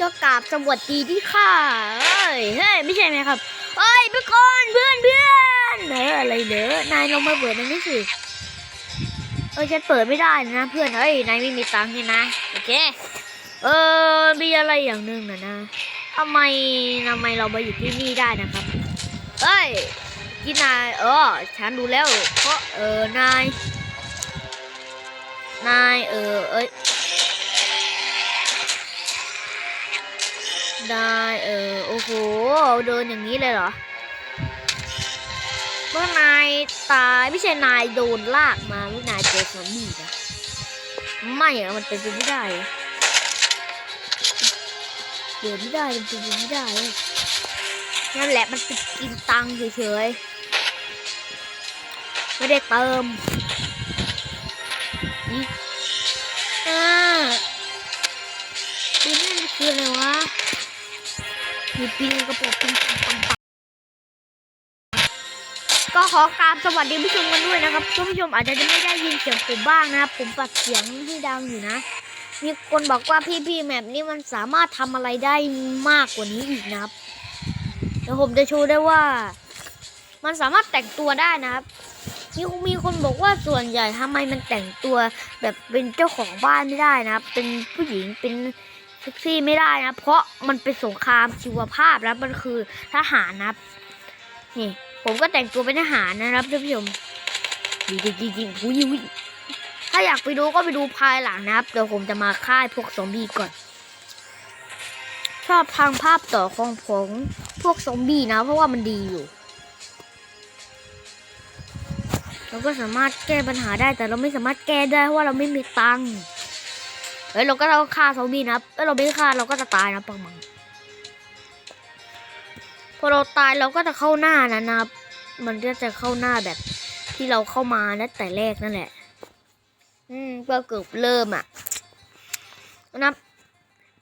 ก็กราบสวัสดีที่ค่ะเอ้ยเฮ้ยไม่ใช่ไหมครับเอ้ยทุกคนเพื่อนเพื่อนเอออะไรเด้อนายลงมาเปิดมันนี่สิเออฉันเปิดไม่ได้นะเพื่อนเอ้ยนายไม่มีตังค์นี่นะโอเคเออมีอะไรอย่างหนึ่งนะนะทำไมทำไมเรามาอยู่ที่นี่ได้นะครับเอ้ยที่นายเออฉันดูแล้วเพราะเออนายนายเออเอ้ย ได้ เออ โอ้โห เดินอย่างนี้เลยเหรอ เมื่อนายตายไม่ใช่นายโดนลากมาเมื่อนายเจอซอมบี้นะ ไม่อะมันเป็นไปไม่ได้ เดินไม่ได้มันเป็นไปไม่ได้ นั่นแหละมันติดกินตังเฉยๆ ไม่ได้เติม มีปิงกระโปรงปิงปังปังก็ขอกราบสวัสดีผู้ชมกันด้วยนะครับท่านผู้ชมอาจจะไม่ได้ยินเสียงผมบ้างนะครับ ผมปรับเสียงที่ดังอยู่นะ มีคนบอกว่าพี่พี่ๆแมปนี้มันสามารถทำอะไรได้มากกว่านี้อีกนะครับเดี๋ยวผมจะโชว์ได้ว่า มันสามารถแต่งตัวได้นะครับมีมีคนบอกว่าส่วนใหญ่ทำไมมันแต่งตัวแบบเป็นเจ้าของบ้านไม่ได้นะครับ เป็นผู้หญิงเป็น เซ็กซี่ไม่ได้นะ เพราะมันเป็นสงครามชีวภาพแล้วมันคือทหารนะนี่ ผมก็แต่งตัวเป็นทหารนะครับท่านผู้ชมดีดีดีดีหูยวิถ้าอยากไปดูก็ไปดูภายหลังนะครับ เดี๋ยวผมจะมาค่ายพวกซอมบี้ก่อน ชอบทางภาพต่อของผมพวกซอมบี้นะ เพราะว่ามันดีอยู่เราก็สามารถแก้ปัญหาได้แต่เราไม่สามารถแก้ได้เพราะว่าเราไม่มีตังค์ เฮ้ยเราก็เราฆ่าซอมบี้นะถ้าเราไม่ฆ่าเราก็จะตายนะปังมังพอเราตายเราก็จะเข้าหน้านะนะครับ มันก็จะเข้าหน้าแบบที่เราเข้ามาตั้งแต่แรกนั่นแหละ อืมก็เกือบเริ่มอะนับ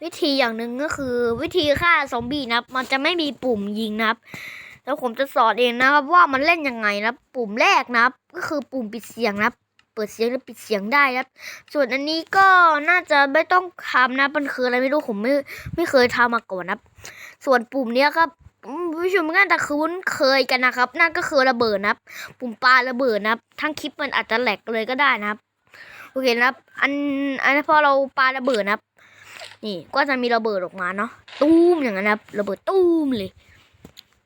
วิธีอย่างหนึ่งก็คือ วิธีฆ่าซอมบี้นับมันจะไม่มีปุ่มยิงนะครับ แล้วผมจะสอนเองนะครับ ว่ามันเล่นยังไงนับปุ่มแรกนับก็คือปุ่มปิดเสียงนับ เปิดเสียงและปิดเสียงได้นะครับ ส่วนอันนี้ก็น่าจะไม่ต้องทำนะมันคืออะไรไม่รู้ผมไม่ไม่เคยทำมาก่อนนะส่วนปุ่มเนี้ยครับผู้ชมน่าจะคุ้นเคยกันนะครับ นั่นก็คือระเบิดนะครับ ปุ่มปาระเบิดนะครับ ทั้งคลิปมันอาจจะแหลกเลยก็ได้นะครับโอเคนะครับ อันอันพอเราปาระเบิดนะครับ นี่ก็จะมีระเบิดออกมาเนาะตู้มอย่างนั้นนะครับระเบิดตู้มเลย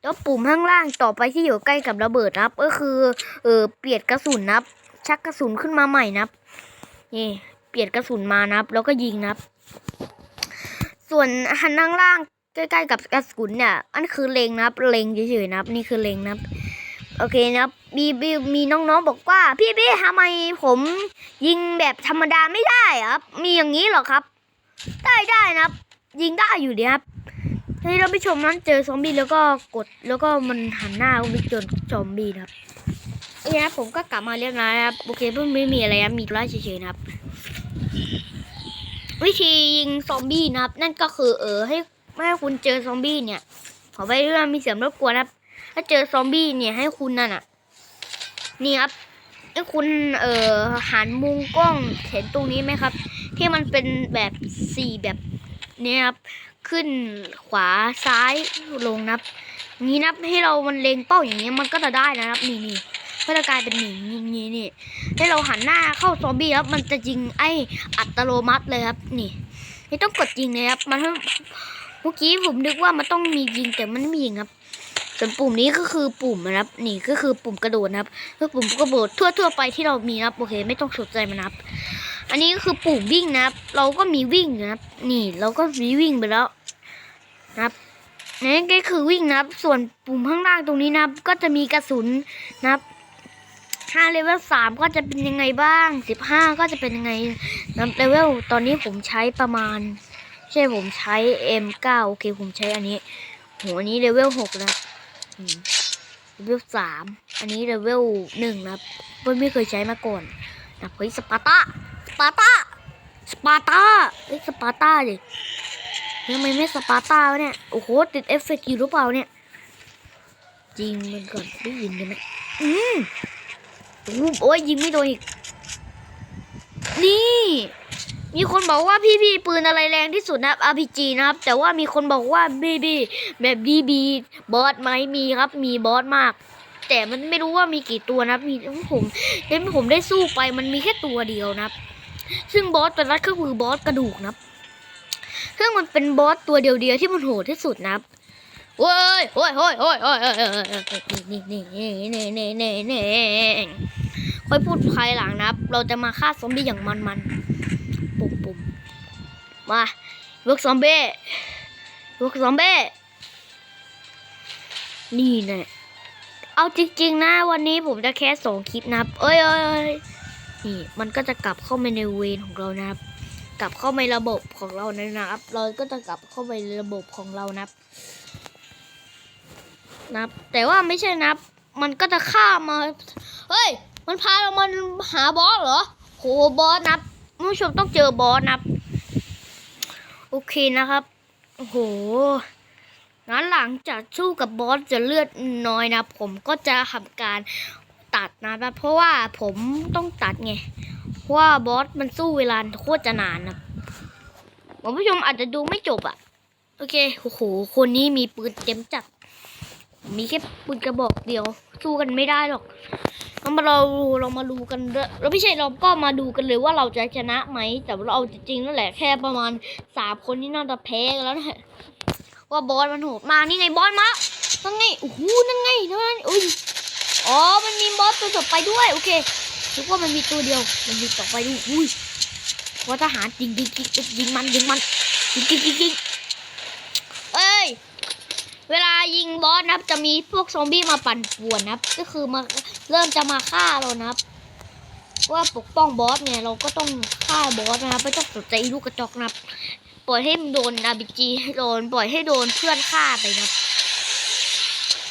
แล้วปุ่มข้างล่างต่อไปที่อยู่ใกล้กับระเบิดนะครับ ก็คือเออเปลี่ยนกระสุนนะครับ ชักกระสุนขึ้นมาใหม่นะครับนี่เปลี่ยนกระสุนมานะครับ แล้วก็ยิงนะครับ ส่วนหันข้างล่างใกล้ๆกับกระสุนเนี่ยอันคือเลงนะครับเลงเฉยๆนะครับ นี่คือเลงนะครับ โอเคนะครับมีมีมีน้องๆบอกว่า พี่พี่ทำไมผมยิงแบบธรรมดาไม่ได้อะครับ มีอย่างนี้เหรอครับ ได้ได้นะครับ ยิงได้อยู่ดีครับให้เราไปชมนั้นเจอซอมบี้แล้วก็กดแล้วก็มันหันหน้าไปจอซอมบี้นะครับ โอเคนะผมก็กลับมาเรียบร้อยนะครับโอเคเพิ่งไม่มีอะไรนะมีธุระเฉยๆนะครับ วิธียิงซอมบี้นะครับ นั่นก็คือเออให้ให้คุณเจอซอมบี้เนี่ย ขอไปเรื่องมีเสียงรบกวนะครับ ถ้าเจอซอมบี้เนี่ยให้คุณนั่นอะ นี่ครับให้คุณเอ่อหันมุมกล้องเห็นตรงนี้ไหมครับ ที่มันเป็นแบบสี่แบบเนี้ครับ ขึ้นขวาซ้ายลงนะครับ นี้นับให้เรามันเล็งเป้าอย่างนี้มันก็จะได้นะครับ นี่นี่ ก็จะกลายเป็นหนียิงนี้นี่ให้เราหันหน้าเข้าซอมบี้ครับมันจะยิงไอ้อัตโนมัติเลยครับ นี่ไม่ต้องกดยิงเลยครับ มันเมื่อกี้ผมนึกว่ามันต้องมียิงแต่มันไม่มียิงครับ ส่วนปุ่มนี้ก็คือปุ่มนะครับ นี่ก็คือปุ่มกระโดดนะครับก็ปุ่มกระโดดทั่วๆไปที่เรามีนะครับโอเคไม่ต้องสนใจมันนะครับอันนี้ก็คือปุ่มวิ่งนะครับ เราก็มีวิ่งนะครับ นี่เราก็มีวิ่งไปแล้วนะครับนี่ก็คือวิ่งนะครับ ส่วนปุ่มข้างล่างตรงนี้นะครับ ก็จะมีกระสุนนะครับ ห้าเลเวลสามก็จะเป็นยังไงบ้างสิบห้าก็จะเป็นยังไงนะเลเวลตอนนี้ผมใช้ประมาณ ใช่ผมใช้ M9 โอเคผมใช้อันนี้โหอันนี้เลเวลหกนะอืมเลเวลสามอันนี้เลเวลหนึ่งนะเพิ่งไม่เคยใช้มาก่อนนะเฮ้ยสปาร์ตาสปาร์ตาสปาร์ตาเฮ้ยสปาร์ตาดิเฮ้ยทำไมไม่สปาร์ตาวะเนี่ยโอ้โหติดเอฟเฟกต์อยู่หรือเปล่าเนี่ย จริงมันก่อนได้ยินกันไหมอืม โอ้ยยิงไม่โดนอีก นี่ มีคนบอกว่าพี่พี่ปืนอะไรแรงที่สุดนะครับ RPG นะครับ แต่ว่ามีคนบอกว่าบีบีแบบดีบีบอสไหมมีครับ มีบอสมาก แต่มันไม่รู้ว่ามีกี่ตัวนะครับ มีผมเห็นผมได้สู้ไปมันมีแค่ตัวเดียวนะครับ ซึ่งบอสตัวนั้นก็คือบอสกระดูกนะครับซึ่งมันเป็นบอสตัวเดียวๆที่มันโหดที่สุดนะครับ โอ้ยโอ้ยโอ้ยโอ้ยโอ้ยนี่นี่นี่นี่นี่นี่นี่ค่อยพูดภายหลังนะครับ เราจะมาฆ่าซอมบี้อย่างมันมันปุ๊บปุ๊บมาเวิร์กซอมบี้เวิร์กซอมบี้นี่แน่เอาจริงๆนะวันนี้ผมจะแค่สองคลิปนะครับ เอ้ยเอ้ยนี่มันก็จะกลับเข้าไปในเวรของเรานะครับ กลับเข้าไประบบของเรานะครับ เราก็จะกลับเข้าไประบบของเรานะครับ นับ แต่ว่าไม่ใช่นับ มันก็จะฆ่ามา เฮ้ย มันพาเรามาหาบอสเหรอโหบอสนับผู้ชมต้องเจอบอสนับ โอเคนะครับโอ้โหงั้นหลังจากสู้กับบอสจะเลือดน้อยนะ ผมก็จะทำการตัดนะครับเพราะว่าผมต้องตัดไงเพราะว่าบอสมันสู้เวลาโคตรจะนานนะคุณผู้ชมอาจจะดูไม่จบอะ่ะ โอเคโอ้โหคนนี้มีปืนเต็มจัด มีแค่ปืนกระบอกเดียว สู้กันไม่ได้หรอกเรามาเราเรามาดูกันเราไม่ใช่เราก็มาดูกันเลยว่าเราจะชนะไหม แต่เราเอาจริงๆนั่นแหละแค่ประมาณสามคนที่น่าจะแพ้กันแล้วนะว่าบอสมันโหดมานี่ไงบอสมานั่นไงโอ้โหนั่นไงนั่นอุ้ยอ๋อมันมีบอสตัวต่อไปด้วยโอเคคิดว่ามันมีตัวเดียวมันมีต่อไปด้วยอุ้ยว่าทหารยิงยิงยิงยิงมันยิงมันยิงยิงยิงยิง เวลายิงบอสนะครับ จะมีพวกซอมบี้มาปั่นป่วนนะครับ ก็คือมาเริ่มจะมาฆ่าเรานะครับว่าปกป้องบอสเนี่ยเราก็ต้องฆ่าบอสนะครับไม่ต้องสนใจลูกกระจอกนะครับ ปล่อยให้มันโดนอาบีจีโดนปล่อยให้โดนเพื่อนฆ่าไปนะครับ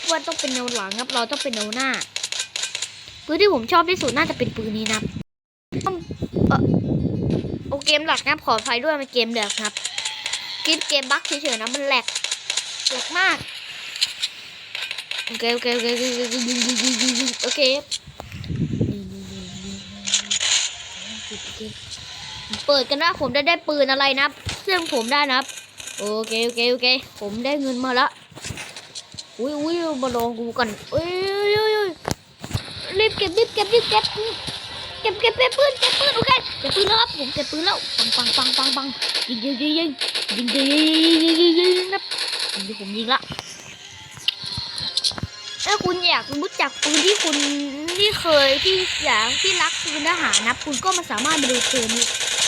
ว่าต้องเป็นแนวหลังครับ เราต้องเป็นแนวหน้าปืนที่ผมชอบที่สุดน่าจะเป็นปืนนี้นะครับต้องเอ่อโอเกมหลักนับขออภัยด้วยมันเกมเดือดครับเกมเกมบั๊กเฉยๆนะมันแหลก เจ็บมาก โอเคโอเคโอเคโอเคโอเคยิงยิงยิงยิงยิงโอเคเปิดกันนะผมได้ได้ปืนอะไรนะซึ่งผมได้นะโอเคโอเคโอเค ผมได้เงินมาละอุ้ยอุ้ยมาลองดูกันอุ้ยอุ้ยอุ้ยรีบเก็บรีบเก็บรีบเก็บเก็บเก็บเก็บปืนเก็บปืนโอเคเก็บปืนแล้วครับผมเก็บปืนแล้วปังปังปังปังปังยิงยิงยิงยิงยิงยิงยิงยิงยิงยิงยิงนะ เดี๋ยวผมยิงละถ้าคุณอยากรู้จักปืนที่คุณที่เคยที่อยากที่รักปืนทหารนะคุณก็มาสามารถมาดูเกมนี้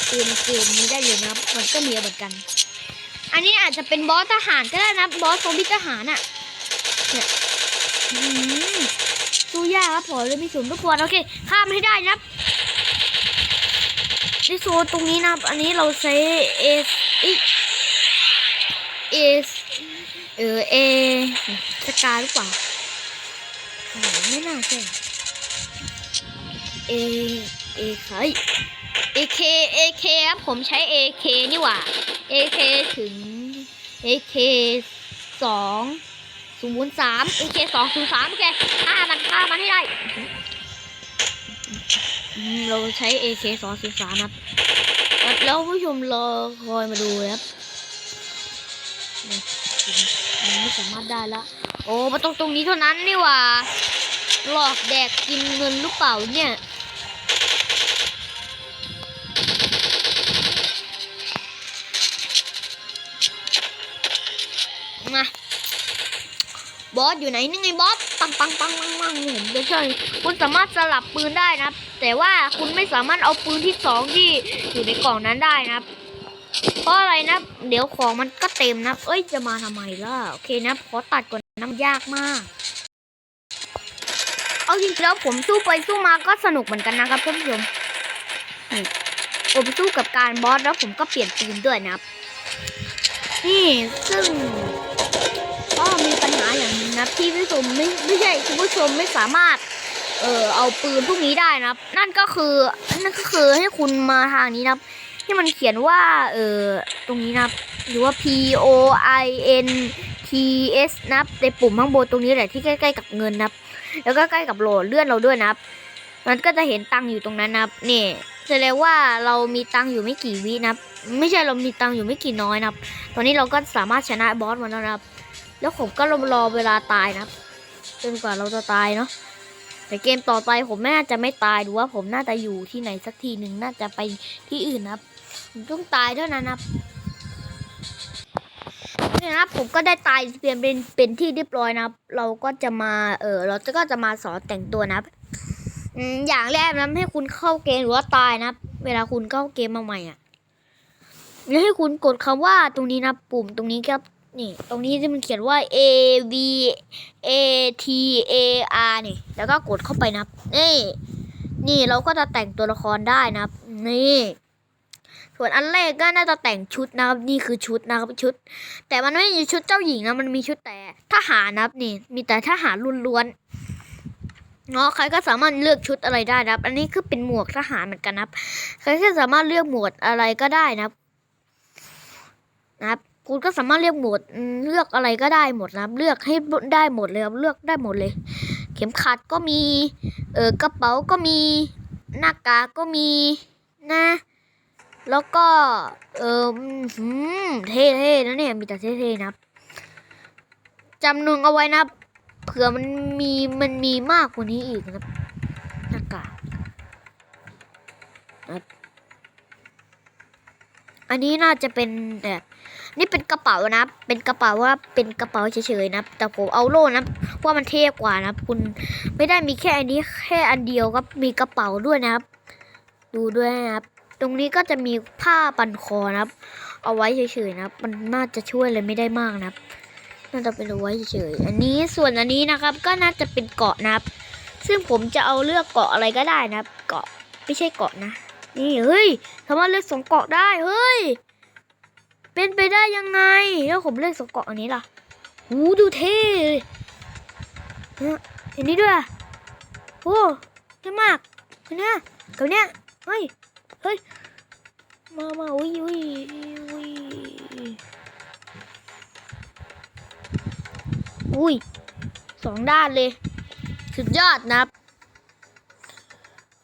เกมเกมนี้ได้เลยนะมันก็มีเหมือนกัน อันนี้อาจจะเป็นบอสทหารก็ได้นะบอสซอมบี้ทหารอะเนี่ยสู้ยากครับผมเลยมีศูนย์รบกวนโอเคข้ามให้ได้นะครับในโซนตรงนี้นะอันนี้เราใช้เอสเอส เออเอสกาหรือเปล่าไม่น่าใช่เอเอใครเอเคเอเคครับผมใช้เอเคนี่หว่าเอเคถึงเอเคสองศูนย์สามเอเคสองศูนย์สามโอเคฆ่ามันฆ่ามันให้ได้ เราใช้เอเคสองศูนย์สามครับแล้วผู้ชมรอคอยมาดูครับ มันไม่สามารถได้ละ โอ้มาตรงตรงนี้เท่านั้นนี่หว่า หลอกแดกกินเงินหรือเปล่าเนี่ยมาบอสอยู่ไหนนี่ไงบอสปังปังปังปังปังเห็นจะใช่คุณสามารถสลับปืนได้นะ แต่ว่าคุณไม่สามารถเอาปืนที่สองที่อยู่ในกล่องนั้นได้นะครับ เพราะอะไรนะ เดี๋ยวของมันก็เต็มนะ เอ้ยจะมาทำไมล่ะ โอเคนะขอตัดก่อนนะมันยากมาก เอาจริงๆแล้วผมสู้ไปสู้มาก็สนุกเหมือนกันนะครับท่านผู้ชมผมสู้กับการบอสแล้วผมก็เปลี่ยนปืนด้วยนะครับ นี่ซึ่งก็มีปัญหาอย่างนึงนะที่ผู้ชมไม่ไม่ใช่คุณผู้ชมไม่สามารถ เออเอาปืนพวกนี้ได้นะครับ นั่นก็คือนั่นก็คือให้คุณมาทางนี้นะครับ ที่มันเขียนว่า เออตรงนี้นะหรือว่า P O I N T S นะับในปุ่มข้างบนตรงนี้แหละที่ใกล้ๆกับเงินนับแล้วก็ใกล้กับโหลดเลื่อนเราด้วยนับมันก็จะเห็นตังค์อยู่ตรงนั้นนับนี่แสดงว่าเรามีตังค์อยู่ไม่กี่วินนับไม่ใช่เรามีตังค์อยู่ไม่กี่น้อยนับตอนนี้เราก็สามารถชนะบอสมันแล้วนับแล้วผมก็รอรอเวลาตายนับจนกว่าเราจะตายเนาะแต่เกมต่อไปผมน่าจะไม่ตายหรือว่าผมน่าจะอยู่ที่ไหนสักทีหนึ่งน่าจะไปที่อื่นนะครับ ต้องตายเท่านั้นนะครับนี่นะครับผมก็ได้ตายเปลี่ยนเป็นเป็นที่เรียบร้อยนะครับ เราก็จะมาเออเราจะก็จะมาสอนแต่งตัวนะครับอย่างแรกนะให้คุณเข้าเกมหรือว่าตายนะเวลาคุณเข้าเกมมาใหม่อะแล้วให้คุณกดคำว่าตรงนี้นะปุ่มตรงนี้ครับนี่ ตรงนี้ที่มันเขียนว่า A V A T A R นี่ แล้วก็กดเข้าไปนะนี่ นี่เราก็จะแต่งตัวละครได้นะนี่ ส่วนอันแรกก็น่าจะแต่งชุดนะครับ นี่คือชุดนะครับชุด แต่มันไม่มีชุดเจ้าหญิงนะมันมีชุดแต่ทหารนะครับนี่ มีแต่ทหารล้วนๆเนาะใครก็สามารถเลือกชุดอะไรได้นะครับ อันนี้คือเป็นหมวกทหารเหมือนกันนะครับ ใครก็สามารถเลือกหมวดอะไรก็ได้นะครับ นะครับคุณก็สามารถเลือกหมดเลือกอะไรก็ได้หมดนะเลือกให้ได้หมดเลยครับเลือกได้หมดเลย เข็มขัดก็มี เออกระเป๋าก็มี หน้ากากก็มีนะ แล้วก็ เอออืมเท่ๆนะเนี่ยมีแต่เท่ๆนะครับจำนึ่งเอาไว้นะเผื่อมันมีมันมีมากกว่านี้อีกนะหน้ากากนะอันนี้น่าจะเป็นแบบนี่เป็นกระเป๋านะ เป็นกระเป๋าว่าเป็นกระเป๋าเฉยๆนะ แต่ผมเอาโล่นะว่ามันเท่กว่านะคุณไม่ได้มีแค่อันนี้แค่อันเดียวครับมีกระเป๋าด้วยนะครับ ดูด้วยนะครับ ตรงนี้ก็จะมีผ้าปันคอนะครับ เอาไว้เฉยๆนะครับ มันน่าจะช่วยอะไรไม่ได้มากนะครับ น่าจะเป็นเอาไว้เฉยๆอันนี้ส่วนอันนี้นะครับ ก็น่าจะเป็นเกาะนะครับ ซึ่งผมจะเอาเลือกเกาะอะไรก็ได้นะครับ เกาะไม่ใช่เกาะนะ นี่เฮ้ยสามารถเลือกสองเกาะได้เฮ้ย เป็นไปได้ยังไง แล้วผมเลือกสองเกาะอันนี้ล่ะหูดูเท่เลยเนี่ยเห็นนี้ด้วยโอ้เท่มากกับเนี้ยกับเนี้ยเฮ้ย เฮ้ย มามาอุ้ยอุ้ยอุ้ยอุ้ยสองด้านเลย สุดยอดนะครับ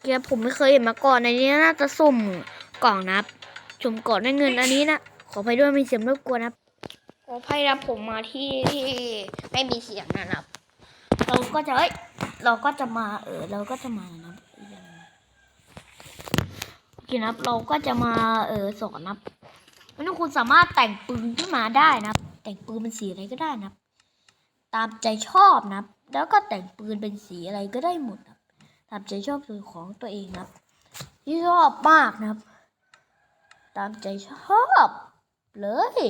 เกียผมไม่เคยเห็นมาก่อนในนี้น่าจะสุ่มกล่องนะครับสุ่มกล่องได้เงินอันนี้นะ ขอไปด้วยมีเสียงรบกวนนะครับขออภัยนะผมมาที่ที่ไม่มีเสียงนะครับ เราก็จะเอ้ยเราก็จะมาเออเราก็จะมานะ ครับโอเคนะครับ เราก็จะมาเออสอนนะครับวันนี้คุณสามารถแต่งปืนขึ้นมาได้นะแต่งปืนเป็นสีอะไรก็ได้นะครับตามใจชอบนะครับแล้วก็แต่งปืนเป็นสีอะไรก็ได้หมดนะตามใจชอบคือของตัวเองนะครับที่ชอบมากนะครับ ตามใจชอบเลย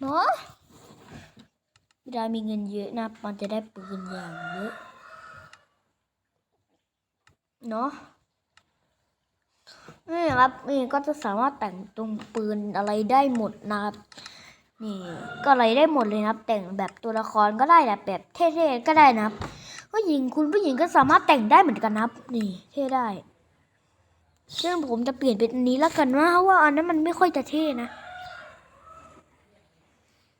เนาะเวลามีเงินเยอะนะมันจะได้ปืนอย่างเยอะเนาะ นี่ครับนี่ก็จะสามารถแต่งตรงปืนอะไรได้หมดนะครับนี่ก็อะไรได้หมดเลยนะครับ แต่งแบบตัวละครก็ได้แบบแบบเท่ๆก็ได้นะครับผู้หญิงคุณผู้หญิงก็สามารถแต่งได้เหมือนกันนะครับนี่เท่ได้ซึ่งผมจะเปลี่ยนเป็นอันนี้แล้วกันนะเพราะว่าอันนั้นมันไม่ค่อยจะเท่นะ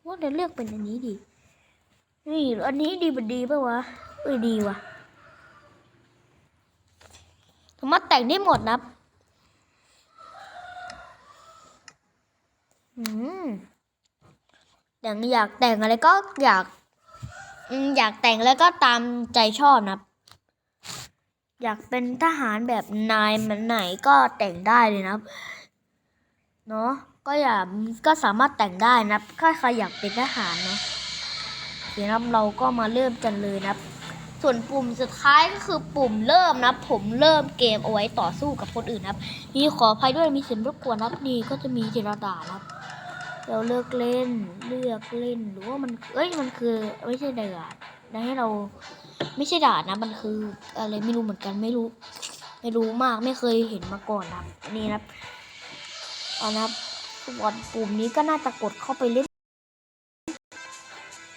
ว่าจะเลือกเป็นอันนี้ดี นี่อันนี้ดีมันดีป่าวะเอ้ยดีวะสามารถแต่งได้หมดนะม แต่งอยากแต่งอะไรก็อยากอยากแต่งแล้วก็ตามใจชอบนะ อยากเป็นทหารแบบนายมันไหนก็แต่งได้เลยนะเนาะก็อยากก็สามารถแต่งได้นะถ้าใครอยากเป็นทหารเนาะเดี๋ยวนะเราก็มาเริ่มกันเลยนะส่วนปุ่มสุดท้ายก็คือปุ่มเริ่มนะ ผมเริ่มเกมเอาไว้ต่อสู้กับคนอื่นนะครับนี่ขออภัยด้วยมีเสียงรบกวนนะครับนี่ก็จะมีเจรดานะครับ เราเลือกเล่นเลือกเล่นหรือว่ามันเอ้ยมันคือไม่ใช่ดือดนะให้เรา ไม่ใช่ด่านนะ มันคืออะไรไม่รู้เหมือนกันไม่รู้ ไม่รู้มากไม่เคยเห็นมาก่อนนะอันนี้นะเอานะครับส่วนปุ่มนี้ก็น่าจะกดเข้าไปเล่น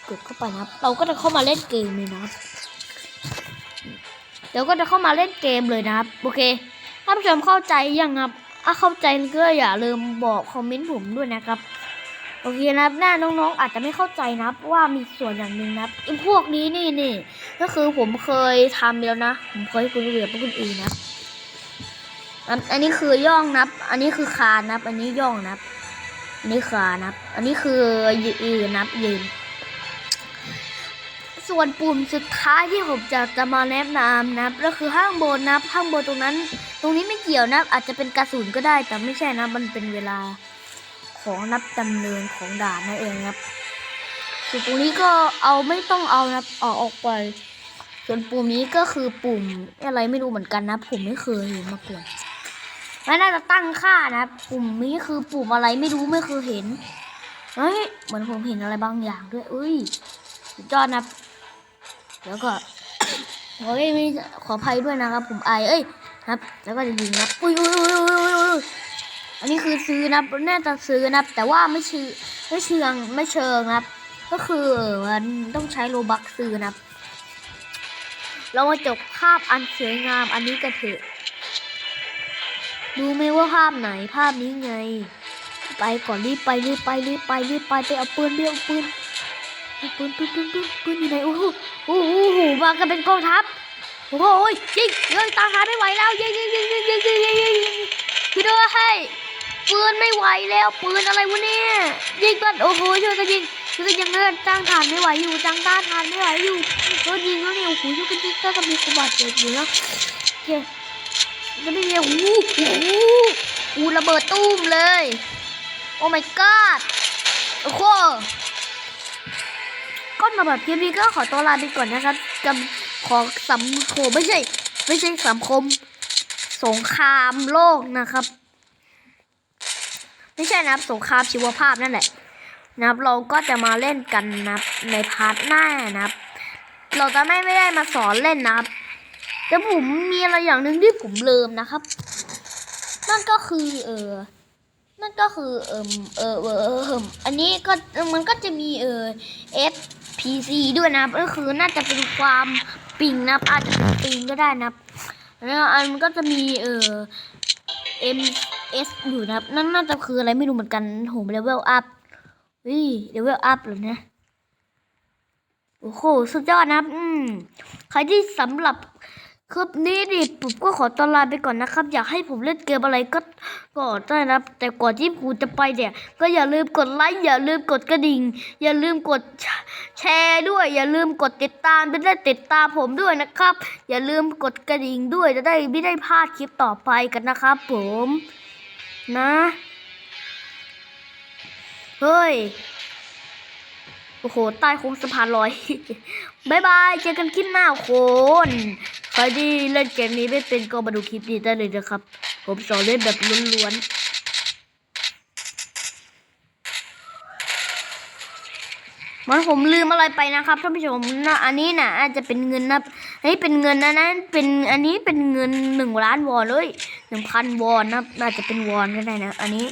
กดเข้าไปนะครับ เราก็จะเข้ามาเล่นเกมเลยนะครับเดี๋ยวก็จะเข้ามาเล่นเกมเลยนะครับ โอเคถ้าผู้ชมเข้าใจยังครับถ้าเข้าใจก็อย่าลืมบอกคอมเมนต์ผมด้วยนะครับ โอเคนะครับหน้าน้องๆ อาจจะไม่เข้าใจนะครับว่ามีส่วนอย่างหนึ่งนับไอ้พวกนี้นี่นี่ก็คือผมเคยทำแล้วนะ ผมเคยคุณเหลือพวกคุณอื่นนะอันอันนี้คือย่องนับ อันนี้คือคานนับ อันนี้ย่องนับ อันนี้คานับ อันนี้คือยืนนับยืน ส่วนปุ่มสุดท้ายที่ผมจะจะมาแนะนำนับก็คือข้างบนนับข้างบนตรงนั้น ตรงนี้ไม่เกี่ยวนับอาจจะเป็นกระสุนก็ได้แต่ไม่ใช่นะมันเป็นเวลา ของนับดำเนินของด่านนั่นเองครับส่วนตรงนี้ก็เอาไม่ต้องเอานับออกออกไป ส่วนปุ่มนี้ก็คือปุ่มอะไรไม่รู้เหมือนกันนะผมไม่เคยเห็นมาก่อนไม่น่าจะตั้งค่านะปุ่มนี้คือปุ่มอะไรไม่รู้ไม่เคยเห็นเฮ้ยเหมือนผมเห็นอะไรบางอย่างด้วยอุ้ยสุดยอดนะแล้วก็โอ้ยไม่ขออภัยด้วยนะครับ ผมไอเอ้ยครับ แล้วก็จะยิงนะอุ้ยอุ้ยอุ้ยอุ้ย อันนี้คือซื้อนะแน่าจะซื้อนะ แต่ว่าไม่ชื่อไม่เชิงไม่เชิงนะครับ ก็คือมันต้องใช้โลบักซื้อนะครับเรามาจบภาพอันสวยงามอันนี้กันเถอะดูไหมว่าภาพไหนภาพนี้ไง ไปก่อนรีบไปรีบไปรีบไปรีบไปไปเอาปืนเรียเอาปืนปืนปืนปืนปืนปืนอยู่ไหนโอ้โหโอ้โหโอ้โหมากันเป็นกองทัพโอ้โหยิงยิงตาหาไม่ไหวแล้วยิงยิงยิงยิงยิงยิงยิงยิงยิงช่วยด้วยให้ ปืนไม่ไหวแล้วปืนอะไรวะเนี่ยยิงกันโอ้โหช่วยกันยิงช่วยกันยิงเลื่นจ้างฐานไม่ไหวอยู่จ้างต้านฐานไม่ไหวอยู่โดนยิงแล้วเนี่ยโอ้โหช่วยกันยิงก็จะมีคนบาดเจ็บอยู่แล้วโอเคจะไม่มีโอ้โหโอ้โหอูระเบิดตุ้มเลย โอ้ my god โอ้โหก็มาแบบคลิปนี้ก็ขอตัวลาไปก่อนนะครับกับขอสัมโคมไม่ใช่ ไม่ใช่สังคม สงครามโลกนะครับ ไม่ใช่นะครับสงครามชีวภาพนั่นแหละนะครับ เราก็จะมาเล่นกันนับในพาร์ทหน้านะครับ เราจะไม่ไม่ได้มาสอนเล่นนะครับ แต่ผมมีอะไรอย่างหนึ่งที่ผมลืมนะครับ นั่นก็คือเออนั่นก็คือเอิมเออเออเอออันนี้ก็มันก็จะมีเออ FPC ด้วยนะครับก็คือน่าจะเป็นความปิงนะครับอาจจะเป็นปิงก็ได้นะครับแล้วอันมันก็จะมีเออ MS อยู่นะครับ นั่นน่าจะคืออะไรไม่รู้เหมือนกันโหเลเวลอัพเฮ้ยเลเวลอัพเหรอเนี่ยโอ้โห สุดยอดนะครับ อืม ใครที่สำหรับ คลิปนี้ดิผมก็ขอตลาไปก่อนนะครับ อยากให้ผมเล่นเกมอะไรก็ก็ได้นะแต่ก่อนที่ผมจะไปเนี่ย ก็อย่าลืมกดไลค์อย่าลืมกดกระดิ่ง อย่าลืมกดแชร์ด้วย อย่าลืมกดติดตามจะได้ติดตามผมด้วยนะครับ อย่าลืมกดกระดิ่งด้วยจะได้ไม่ได้พลาดคลิปต่อไปกันนะครับผมนะ เฮ้ย โอ้โห ใต้โค้งสะพานลอยบายบาย เจอกันคลิปหน้าคนใครที่เล่นเกมนี้ไม่เป็นก็มาดูคลิปนี้ได้เลยนะครับ ผมสอนเล่นแบบล้วนๆมันผมลืมอะไรไปนะครับท่านผู้ชมนะอันนี้นะอาจจะเป็นเงินนะอันนี้เป็นเงินนะนั้นเป็นอันนี้เป็นเงินหนึ่งล้านวอนเลยหนึ่งพันวอนนะน่าจะเป็นวอนก็ได้นะ อันนี้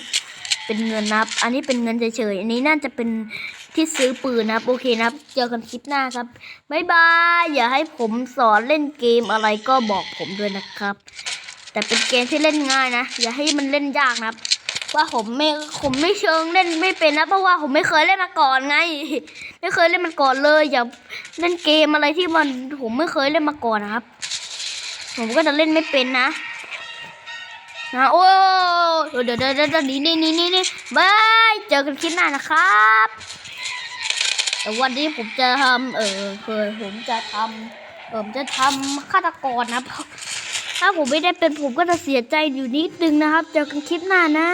เป็นเงินนับอันนี้เป็นเงินเฉยๆอันนี้น่าจะเป็น ที่ซื้อปืนนะครับโอเคนะครับ เจอกันคลิปหน้าครับบ๊ายบายอย่าให้ผมสอนเล่นเกมอะไรก็บอกผมด้วยนะครับ แต่เป็นเกมที่เล่นง่ายนะ อย่าให้มันเล่นยากนะครับ ว่าผมไม่ผมไม่เชิงเล่นไม่เป็นนะเพราะว่าผมไม่เคยเล่นมาก่อนไง ไม่เคยเล่นมันก่อนเลย อย่าเล่นเกมอะไรที่มันผมไม่เคยเล่นมาก่อนนะครับ ผมก็จะเล่นไม่เป็นนะนะโอ้เดี๋ยวเดี๋ยวเดี๋ยวเดี๋ยวนี่นี่นี่นี่บายเจอกันคลิปหน้านะครับ แต่วันนี้ผมจะทำเออเคยผมจะทำเออผมจะทำฆาตกรนะครับถ้าผมไม่ได้เป็นผมก็จะเสียใจอยู่นิดนึงนะครับ เจอกันคลิปหน้านะ